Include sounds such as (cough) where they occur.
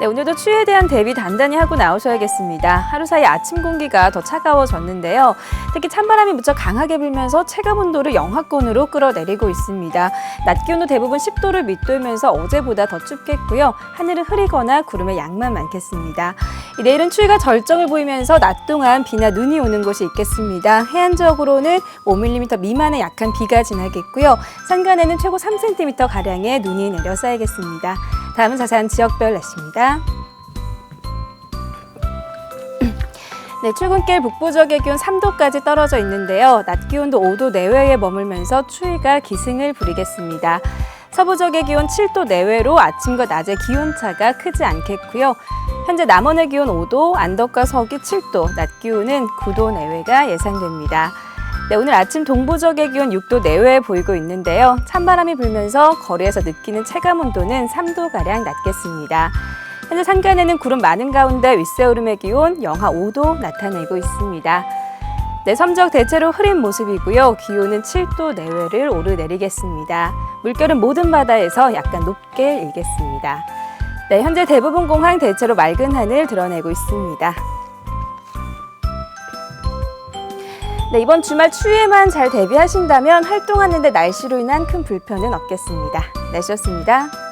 네, 오늘도 추위에 대한 대비 단단히 하고 나오셔야겠습니다. 하루 사이 아침 공기가 더 차가워졌는데요. 특히 찬바람이 무척 강하게 불면서 체감 온도를 영하권으로 끌어내리고 있습니다. 낮 기온도 대부분 10도를 밑돌면서 어제보다 더 춥겠고요. 하늘은 흐리거나 구름의 양만 많겠습니다. 이 내일은 추위가 절정을 보이면서 낮 동안 비나 눈이 오는 곳이 있겠습니다. 해안 지역으로는 5mm 미만의 약한 비가 지나겠고요. 산간에는 최고 3cm 가량의 눈이 내려 쌓이겠습니다. 다음은 자세한 지역별 날씨입니다. (clears throat) 네, 출근길 북부 지역의 기온 3도까지 떨어져 있는데요. 낮 기온도 5도 내외에 머물면서 추위가 기승을 부리겠습니다. 서부 지역의 기온 7도 내외로 아침과 낮의 기온차가 크지 않겠고요. 현재 남원의 기온 5도, 안덕과 서기 7도, 낮 기온은 9도 내외가 예상됩니다. 네, 오늘 아침 동부 지역의 기온 6도 내외에 보이고 있는데요. 찬바람이 불면서 거리에서 느끼는 체감 온도는 3도가량 낮겠습니다. 현재 산간에는 구름 많은 가운데 윗세오름의 기온 영하 5도 나타내고 있습니다. 네, 섬적 대체로 흐린 모습이고요. 기온은 7도 내외를 오르내리겠습니다. 물결은 모든 바다에서 약간 높게 일겠습니다. 네, 현재 대부분 공항 대체로 맑은 하늘 드러내고 있습니다. 네, 이번 주말 추위에만 잘 대비하신다면 활동하는데 날씨로 인한 큰 불편은 없겠습니다. 날씨였습니다.